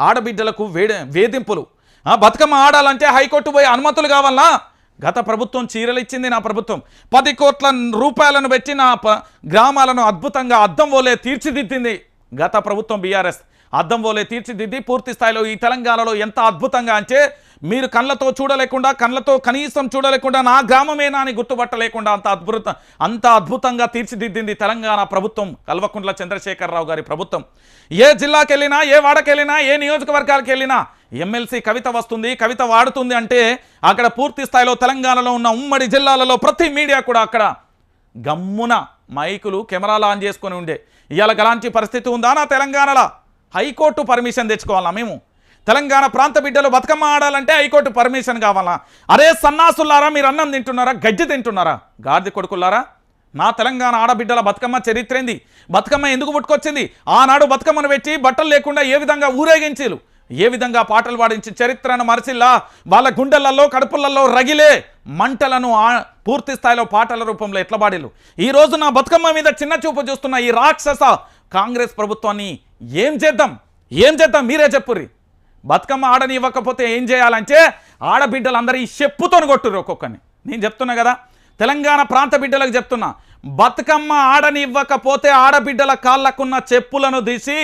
ఆడబిడ్డలకు వేధింపులు. ఆ, బతుకమ్మ ఆడాలంటే హైకోర్టు పోయి అనుమతులు కావాలా? గత ప్రభుత్వం చీరలు ఇచ్చింది నా ప్రభుత్వం. పది కోట్ల రూపాయలను పెట్టి నా ప- గ్రామాలను అద్భుతంగా అద్దం వోలే తీర్చిదిద్దింది గత ప్రభుత్వం బీఆర్ఎస్. అద్దం వోలే తీర్చిదిద్ది పూర్తి స్థాయిలో ఈ తెలంగాణలో ఎంత అద్భుతంగా అంటే మీరు కళ్ళతో చూడలేకుండా కళ్ళతో కనీసం చూడలేకుండా నా గ్రామమేనా అని గుర్తుపట్టలేకుండా అంత అద్భుత అంత అద్భుతంగా తీర్చిదిద్దింది తెలంగాణ ప్రభుత్వం కల్వకుంట్ల చంద్రశేఖరరావు గారి ప్రభుత్వం. ఏ జిల్లాకి వెళ్ళినా ఏ వాడకెళ్ళినా ఏ నియోజకవర్గాలకు వెళ్ళినా ఎమ్మెల్సీ కవిత వస్తుంది కవిత వాడుతుంది అంటే అక్కడ పూర్తి స్థాయిలో తెలంగాణలో ఉన్న ఉమ్మడి జిల్లాలలో ప్రతి మీడియా కూడా అక్కడ గమ్మున మైకులు కెమెరాలు ఆన్ చేసుకొని ఉండే. ఇవాళ గలాంటి పరిస్థితి ఉందా నా తెలంగాణలో? హైకోర్టు పర్మిషన్ తెచ్చుకోవాలా మేము? తెలంగాణ ప్రాంత బిడ్డలు బతుకమ్మ ఆడాలంటే హైకోర్టు పర్మిషన్ కావాలా? అరే సన్నాసులారా మీరు అన్నం తింటున్నారా? గడ్డి తింటున్నారా? గాడిద కొడుకులారా నా తెలంగాణ ఆడబిడ్డల బతుకమ్మ చరిత్రేంది? బతుకమ్మ ఎందుకు పుట్టుకొచ్చింది? ఆనాడు బతుకమ్మను పెట్టి బట్టలు లేకుండా ఏ విధంగా ఊరేగించేలు? ఏ విధంగా పాటలు పాడించి చరిత్రను మరచిల్లా? వాళ్ళ గుండెలలో కడుపులలో రగిలే మంటలను పూర్తి స్థాయిలో పాటల రూపంలో ఎట్లా పాడిలు ఈ రోజు నా బతుకమ్మ మీద చిన్న చూపు చూస్తున్న ఈ రాక్షస కాంగ్రెస్ ప్రభుత్వాన్ని ఏం చేద్దాం? ఏం చేద్దాం? మీరే చెప్పుర్రి. బతుకమ్మ ఆడని ఇవ్వకపోతే ఏం చేయాలంటే ఆడబిడ్డలందరూ ఈ చెప్పుతోని కొట్టురు ఒక్కొక్కరిని. నేను చెప్తున్నా కదా తెలంగాణ ప్రాంత బిడ్డలకు చెప్తున్నా బతుకమ్మ ఆడని ఇవ్వకపోతే ఆడబిడ్డల కాళ్ళకున్న చెప్పులను తీసి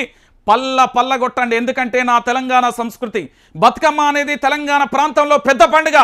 పల్ల పల్లగొట్టండి ఎందుకంటే నా తెలంగాణ సంస్కృతి బతుకమ్మ అనేది తెలంగాణ ప్రాంతంలో పెద్ద పండుగ.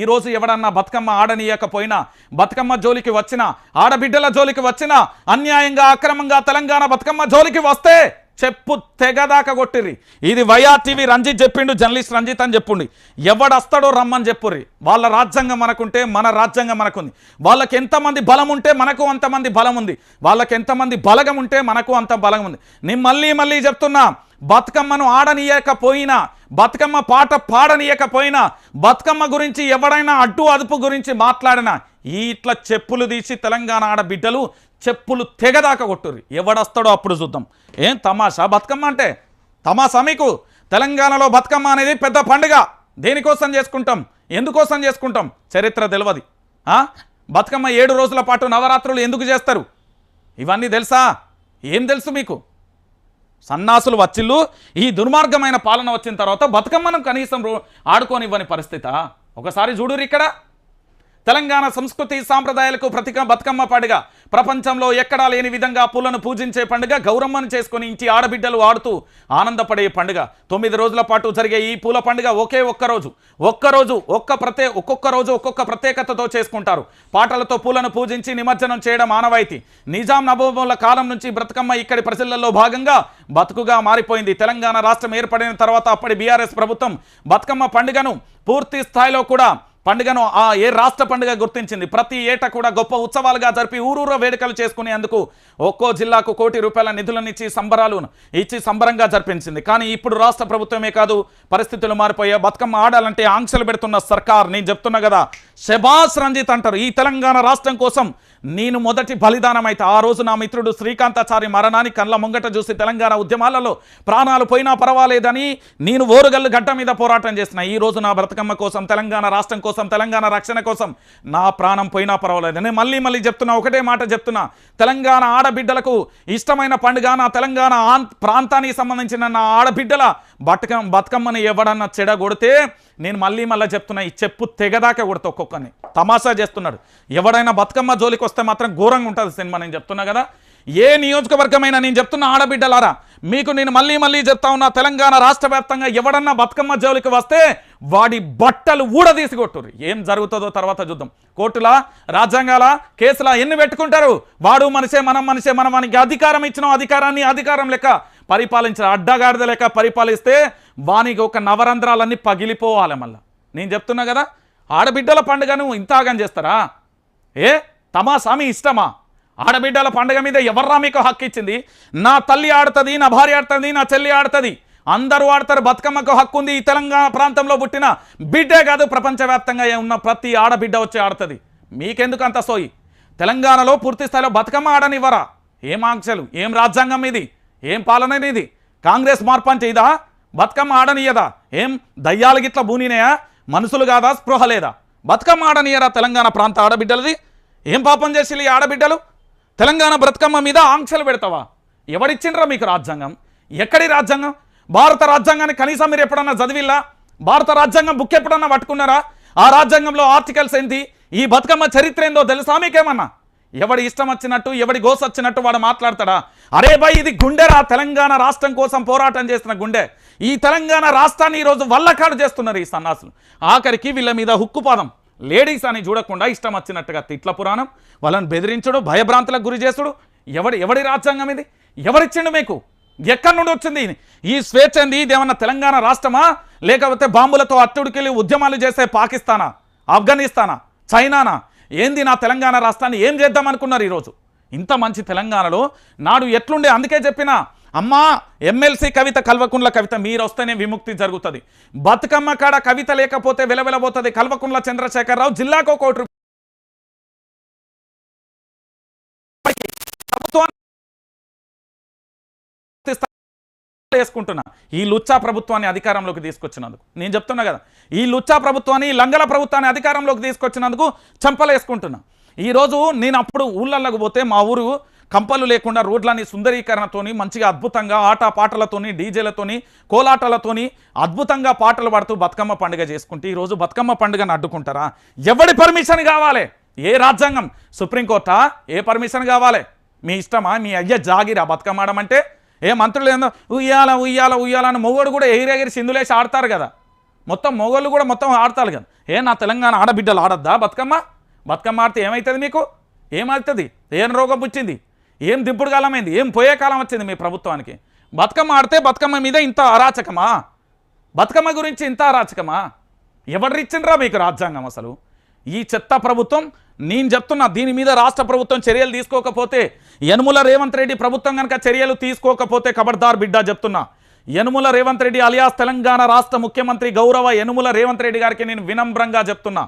ఈరోజు ఎవడన్నా బతుకమ్మ ఆడనీయకపోయినా బతుకమ్మ జోలికి వచ్చినా ఆడబిడ్డల జోలికి వచ్చినా అన్యాయంగా అక్రమంగా తెలంగాణ బతుకమ్మ జోలికి వస్తే చెప్పు తెగదాకా కొట్టిర్రి. ఇది వైఆర్ టీవీ రంజిత్ చెప్పిండు జర్నలిస్ట్ రంజిత్ అని చెప్పుండి. ఎవడొస్తాడో రమ్మని చెప్పుర్రి. వాళ్ళ రాజ్యాంగం మనకుంటే మన రాజ్యాంగం మనకుంది. వాళ్ళకి ఎంతమంది బలం ఉంటే మనకు అంతమంది బలం ఉంది వాళ్ళకి ఎంతమంది బలగం ఉంటే మనకు అంత బలం ఉంది నేను మళ్ళీ మళ్ళీ చెప్తున్నా బతుకమ్మను ఆడనీయకపోయినా బతుకమ్మ పాట పాడనీయకపోయినా బతుకమ్మ గురించి ఎవడైనా అడ్డు అదుపు గురించి మాట్లాడినా ఈ ఇట్లా చెప్పులు తీసి తెలంగాణ ఆడబిడ్డలు చెప్పులు తెగదాకా కొట్టుర్రి. ఎవడొస్తాడో అప్పుడు చూద్దాం. ఏం తమాషా? బతుకమ్మ అంటే తమాషా మీకు? తెలంగాణలో బతుకమ్మ అనేది పెద్ద పండుగ. దేనికోసం చేసుకుంటాం? ఎందుకోసం చేసుకుంటాం? చరిత్ర తెలియదు బతుకమ్మ ఏడు రోజుల పాటు నవరాత్రులు ఎందుకు చేస్తారు? ఇవన్నీ తెలుసా? ఏం తెలుసు మీకు? సన్నాసులు వచ్చిళ్ళు ఈ దుర్మార్గమైన పాలన వచ్చిన తర్వాత బతుకమ్మను కనీసం రో- ఆడుకోనివ్వని పరిస్థితా? ఒకసారి చూడురు ఇక్కడ. తెలంగాణ సంస్కృతి సాంప్రదాయాలకు ప్రతిక బతుకమ్మ పండుగ. ప్రపంచంలో ఎక్కడా లేని విధంగా పూలను పూజించే పండుగ గౌరమ్మను చేసుకొని ఇంటి ఆడబిడ్డలు ఆడుతూ ఆనందపడే పండుగ. తొమ్మిది రోజుల పాటు జరిగే ఈ పూల పండుగ ఒకే ఒక్క రోజు. ఒక్క రోజు ఒక్క ప్రత్యే ఒక్కొక్క రోజు ఒక్కొక్క ప్రత్యేకతతో చేసుకుంటారు. పాటలతో పూలను పూజించి నిమజ్జనం చేయడం ఆనవాయితీ. నిజాం నబోబుల కాలం నుంచి బ్రతుకమ్మ ఇక్కడి ప్రజలలో భాగంగా బతుకుగా మారిపోయింది. తెలంగాణ రాష్ట్రం ఏర్పడిన తర్వాత అప్పటి బీఆర్ఎస్ ప్రభుత్వం బతుకమ్మ పండుగను పూర్తి స్థాయిలో కూడా పండుగను ఆ ఏ రాష్ట్ర పండుగ గుర్తించింది? ప్రతి ఏటా కూడా గొప్ప ఉత్సవాలుగా జరిపి ఊరూర వేడుకలు చేసుకునేందుకు ఒక్కో జిల్లాకు కోటి రూపాయల నిధులను ఇచ్చి సంబరాలు ఇచ్చి సంబరంగా జరిపించింది. కానీ ఇప్పుడు రాష్ట్ర ప్రభుత్వమే కాదు పరిస్థితులు మారిపోయా బతుకమ్మ ఆడాలంటే ఆంక్షలు పెడుతున్న సర్కార్ నేను చెప్తున్నా కదా శబాస్ రంజిత్ అంటారు. ఈ తెలంగాణ రాష్ట్రం కోసం నేను మొదటి బలిదానం అయితే ఆ రోజు నా మిత్రుడు శ్రీకాంతాచారి మరణాన్ని కళ్ళ ముంగట చూసి తెలంగాణ ఉద్యమాలలో ప్రాణాలు పోయినా పర్వాలేదని నేను ఓరుగల్లు గడ్డ మీద పోరాటం చేసిన. ఈ రోజు నా బ్రతకమ్మ కోసం తెలంగాణ రాష్ట్రం కోసం తెలంగాణ రక్షణ కోసం నా ప్రాణం పోయినా పర్వాలేదు. నేను మళ్ళీ మళ్ళీ చెప్తున్నా ఒకటే మాట చెప్తున్నా. తెలంగాణ ఆడబిడ్డలకు ఇష్టమైన పండుగ నా తెలంగాణ ప్రాంతానికి సంబంధించిన నా ఆడబిడ్డల బతకం బతుకమ్మని ఎవడన్నా చెడగొడితే నేను మళ్ళీ మళ్ళీ చెప్తున్నా ఈ చెప్పు తెగదాకా కొడతా ఒక్కొక్కరిని. తమాషా చేస్తున్నాడు. ఎవడైనా బతుకమ్మ జోలికి వస్తే మాత్రం ఘోరంగా ఉంటుంది సినిమా నేను చెప్తున్నా కదా. ఏ నియోజకవర్గమైనా నేను చెప్తున్న ఆడబిడ్డలారా మీకు నేను మళ్ళీ మళ్ళీ చెప్తా ఉన్నా తెలంగాణ రాష్ట్ర వ్యాప్తంగా ఎవడన్నా బతుకమ్మ జోలికి వస్తే వాడి బట్టలు ఊడదీసి కొట్టురు ఏం జరుగుతుందో తర్వాత చూద్దాం. కోర్టులా రాజ్యాంగాల కేసులా ఎన్ని పెట్టుకుంటారు? వాడు మనిషే మనం మనిషే మనం మనకి అధికారం ఇచ్చిన అధికారాన్ని అధికారం లెక్క పరిపాలించిన అడ్డగాడిద లెక్క పరిపాలిస్తే వానికి ఒక నవరంధ్రాలన్నీ పగిలిపోవాలి మళ్ళీ. నేను చెప్తున్నా కదా ఆడబిడ్డల పండుగను ఇంతాగం చేస్తారా? ఏ? తమాసా మీ ఇష్టమా? ఆడబిడ్డల పండుగ మీద ఎవర్రా మీకు హక్కు ఇచ్చింది? నా తల్లి ఆడుతుంది నా భార్య ఆడుతుంది నా చెల్లి ఆడుతుంది. అందరూ ఆడతారు బతుకమ్మకు హక్కు ఉంది. ఈ తెలంగాణ ప్రాంతంలో పుట్టిన బిడ్డే కాదు ప్రపంచవ్యాప్తంగా ఉన్న ప్రతి ఆడబిడ్డ వచ్చి ఆడుతుంది. మీకెందుకు అంత సోయి? తెలంగాణలో పూర్తి స్థాయిలో బతుకమ్మ ఆడనివ్వరా? ఏం ఆంక్షలు? ఏం రాజ్యాంగం ఇది? ఏం పాలన ఇది? కాంగ్రెస్ మార్పు అంటే బతుకమ్మ ఆడనీయదా ఏం? దయ్యాలు గిట్ల బూనినాయా మనుషులు కాదా స్పృహ లేదా? బతుకమ్మ ఆడనీయరా తెలంగాణ ప్రాంత ఆడబిడ్డలది? ఏం పాపం చేసి ఆడబిడ్డలు? తెలంగాణ బ్రతుకమ్మ మీద ఆంక్షలు పెడతావా? ఎవడిచ్చిండ్రా మీకు రాజ్యాంగం? ఎక్కడి రాజ్యాంగం? భారత రాజ్యాంగాన్ని కనీసం మీరు ఎప్పుడన్నా చదివిల్లా? భారత రాజ్యాంగం బుక్ ఎప్పుడన్నా పట్టుకున్నారా? ఆ రాజ్యాంగంలో ఆర్టికల్స్ ఏంటి? ఈ బతుకమ్మ చరిత్ర ఏందో తెలుసా మీకేమన్నా? ఎవడి ఇష్టం వచ్చినట్టు ఎవడి గోసొచ్చినట్టు వాడు మాట్లాడతాడా? అరే బాయ్ ఇది గుండెరా తెలంగాణ రాష్ట్రం కోసం పోరాటం చేస్తున్న గుండె. ఈ తెలంగాణ రాష్ట్రాన్ని ఈరోజు వల్లకాడు చేస్తున్నారు ఈ సన్నాసులు. ఆఖరికి వీళ్ళ మీద హుక్కుపాదం లేడీస్ అని చూడకుండా ఇష్టం వచ్చినట్టుగా తిట్ల పురాణం. వాళ్ళని బెదిరించడు భయభ్రాంతులకు గురి చేసుడు ఎవడి ఎవడి రాజ్యాంగం ఇది? ఎవరిచ్చిండు మీకు? ఎక్కడి నుండి వచ్చింది ఈ స్వేచ్ఛ ఏంది ఇదేమన్నా తెలంగాణ రాష్ట్రమా? లేకపోతే బాంబులతో అత్తుడికెళ్ళి ఉద్యమాలు చేసే పాకిస్తానా? ఆఫ్ఘనిస్తానా? చైనానా? ఏంది నా తెలంగాణ రాష్ట్రాన్ని ఏం చేద్దాం అనుకున్నారు ఈరోజు? ఇంత మంచి తెలంగాణలో నాడు ఎట్లుండే? అందుకే చెప్పిన అమ్మా ఎమ్మెల్సీ కవిత కల్వకుండ్ల కవిత మీరు వస్తేనే విముక్తి జరుగుతుంది. బతుకమ్మ కాడ కవిత లేకపోతే వెలవెలబోతుంది కల్వకుండ్ల చంద్రశేఖరరావు జిల్లాకు కోటి వేసుకుంటున్నా ఈ లుచ్చా ప్రభుత్వాన్ని అధికారంలోకి తీసుకొచ్చినందుకు. నేను చెప్తున్నా కదా ఈ లుచ్చా ప్రభుత్వాన్ని ఈ లంగల ప్రభుత్వాన్ని అధికారంలోకి తీసుకొచ్చినందుకు చంపలేసుకుంటున్నా. ఈరోజు నేను అప్పుడు ఊళ్ళల్లోకి పోతే మా ఊరు కంపలు లేకుండా రోడ్లని సుందరీకరణతోని మంచిగా అద్భుతంగా ఆట పాటలతోని డీజేలతోని కోలాటలతోని అద్భుతంగా పాటలు పాడుతూ బతుకమ్మ పండుగ చేసుకుంటే ఈరోజు బతుకమ్మ పండుగను అడ్డుకుంటారా? ఎవడి పర్మిషన్ కావాలి? ఏ రాజ్యాంగం? సుప్రీంకోర్టా? ఏ పర్మిషన్ కావాలి? మీ ఇష్టమా? మీ అయ్య జాగిరా బతుకమ్మ ఆడమంటే? ఏ మంత్రులు ఏందో ఉయ్యాల ఉయ్యాల ఉయ్యాల అని మొగోడు కూడా ఎగిరెగిరి సింధులేసి ఆడతారు కదా. మొత్తం మొగోళ్ళు కూడా మొత్తం ఆడతారు కదా. ఏ నా తెలంగాణ ఆడబిడ్డలు ఆడద్దా బతుకమ్మ? బతుకమ్మ ఆడితే ఏమవుతుంది మీకు? ఏమవుతుంది? ఏం రోగం పుచ్చింది ఏం దింపుడు కాలమైంది? ఏం పోయే కాలం వచ్చింది మీ ప్రభుత్వానికి? బతుకమ్మ ఆడితే బతుకమ్మ మీద ఇంత అరాచకమా? బతుకమ్మ గురించి ఇంత అరాచకమా? ఎవరిచ్చిండ్రా మీకు రాజ్యాంగం అసలు? ఈ చెత్త ప్రభుత్వం నేను చెప్తున్నా దీని మీద రాష్ట్ర ప్రభుత్వం చర్యలు తీసుకోకపోతే యనుముల రేవంత్ రెడ్డి ప్రభుత్వం కనుక చర్యలు తీసుకోకపోతే ఖబర్దార్ బిడ్డ చెప్తున్నా. యనుముల రేవంత్ రెడ్డి అలియాస్ తెలంగాణ రాష్ట్ర ముఖ్యమంత్రి గౌరవ యనుముల రేవంత్ రెడ్డి గారికి నేను వినమ్రంగా చెప్తున్నా.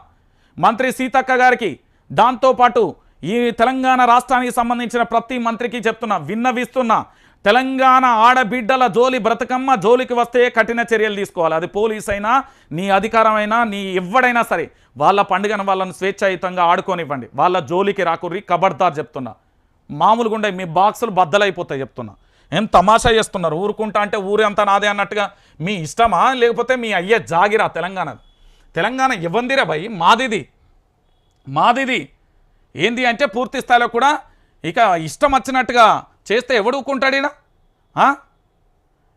మంత్రి సీతక్క గారికి దాంతోపాటు ఈ తెలంగాణ రాష్ట్రానికి సంబంధించిన ప్రతి మంత్రికి చెప్తున్నా విన్నవిస్తున్నా. తెలంగాణ ఆడబిడ్డల జోలి బ్రతకమ్మ జోలికి వస్తే కఠిన చర్యలు తీసుకోవాలి. అది పోలీస్ అయినా నీ అధికారమైనా నీ ఎవడైనా సరే వాళ్ళ పండుగను వాళ్ళని స్వేచ్ఛాయుతంగా ఆడుకోనివ్వండి. వాళ్ళ జోలికి రాకుర్రి కబర్దార్ చెప్తున్నా. మామూలుగా ఉండే మీ బాక్సులు బద్దలైపోతాయి చెప్తున్నా. ఏం తమాషా చేస్తున్నారు? ఊరుకుంటా అంటే ఊరే అంతా నాదే అన్నట్టుగా మీ ఇష్టమా? లేకపోతే మీ అయ్యే జాగిరా తెలంగాణ? తెలంగాణ ఇవ్వందిరా భయ్ మాదిది. మాదిది. ఏంది అంటే పూర్తి స్థాయిలో కూడా ఇక ఇష్టం వచ్చినట్టుగా చేస్తే ఎవడు ఊరుకుంటాడు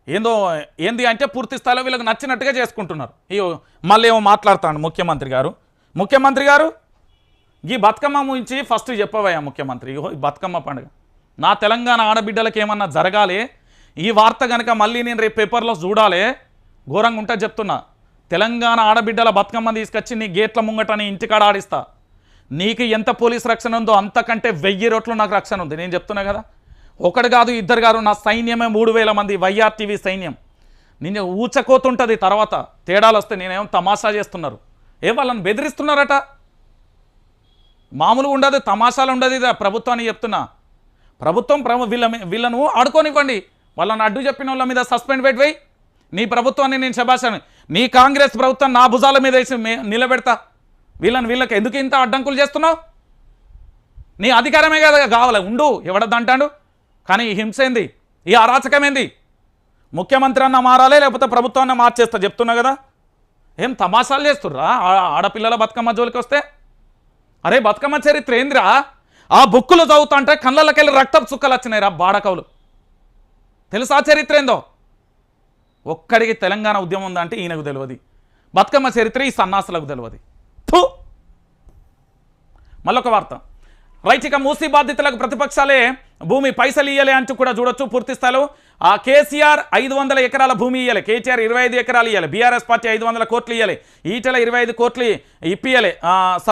ఏందో ఏంది అంటే పూర్తి స్థాయిలో వీళ్ళకి నచ్చినట్టుగా చేసుకుంటున్నారు. ఇయో మళ్ళీ ఏమో మాట్లాడుతాడు ముఖ్యమంత్రి గారు. ముఖ్యమంత్రి గారు ఈ బతుకమ్మ గురించి ఫస్ట్ చెప్పవయ్యా ముఖ్యమంత్రి. ఇగో ఈ బతుకమ్మ పండుగ. నా తెలంగాణ ఆడబిడ్డలకి ఏమన్నా జరగాలి? ఈ వార్త కనుక మళ్ళీ నేను రేపు పేపర్లో చూడాలి? ఘోరంగా ఉంటే చెప్తున్నా. తెలంగాణ ఆడబిడ్డల బతుకమ్మ తీసుకొచ్చి నీ గేట్ల ముంగట నీ ఇంటికాడ ఆడిస్తా. నీకు ఎంత పోలీస్ రక్షణ ఉందో అంతకంటే వెయ్యి రోట్లు నాకు రక్షణ ఉంది. నేను చెప్తున్నా కదా? ఒకటి కాదు ఇద్దరు కాదు నా సైన్యమే మూడు వేల మంది వైఆర్టీవీ సైన్యం. నేను ఊచకోతుంటుంది తర్వాత. తేడాలు వస్తే నేనేం తమాషా చేస్తున్నారు? ఏ వాళ్ళని బెదిరిస్తున్నారట? మామూలుగా ఉండదు తమాషాలు ఉండదు ఇదా ప్రభుత్వాన్ని చెప్తున్నా. ప్రభుత్వం ప్రభు వీళ్ళ వీళ్ళను ఆడుకోనివ్వండి. వాళ్ళని అడ్డు చెప్పిన వాళ్ళ మీద సస్పెండ్ పెట్టిపోయి నీ ప్రభుత్వాన్ని నేను శభాషాను నీ కాంగ్రెస్ ప్రభుత్వం నా భుజాల మీద వేసి నిలబెడతా. వీళ్ళని వీళ్ళకి ఎందుకు ఇంత అడ్డంకులు చేస్తున్నావు? నీ అధికారమే కదా కావాలి. ఉండు ఎవడద్దంటాడు కానీ ఈ హింస ఏంది? ఈ అరాచకమేంది? ముఖ్యమంత్రి అన్న మారాలే లేకపోతే ప్రభుత్వాన్ని మార్చేస్తా చెప్తున్నా కదా? ఏం తమాషాలు చేస్తుర్రా? ఆ- ఆడపిల్లల బతుకమ్మ జోలికి వస్తే? అరే బతుకమ్మ చరిత్ర ఏందిరా? ఆ బుక్కులు చదువుతుంటే కళ్ళకెళ్ళి రక్తపు చుక్కలు వచ్చినాయి రా బాడకవులు. తెలుసా చరిత్ర ఏందో? ఒక్కడికి తెలంగాణ ఉద్యమం ఉందంటే ఈయనకు తెలియదు. బతుకమ్మ చరిత్ర ఈ సన్నాసులకు తెలియదు. మళ్ళొక వార్త. రైట్ ఇక మూసీ బాధితులకు ప్రతిపక్షాలే భూమి పైసలు ఇయ్యలే అంటూ కూడా చూడొచ్చు పూర్తి స్థాయిలో. ఆ కేసీఆర్ ఐదు వందల ఎకరాల భూమి ఇయ్యాలి కేటీఆర్ ఇరవై ఐదు ఎకరాలు ఇవ్వాలి బీఆర్ఎస్ పార్టీ ఐదు వందల కోట్లు ఇవ్వాలి ఈటల ఇరవై ఐదు కోట్లు ఇప్పియాలి.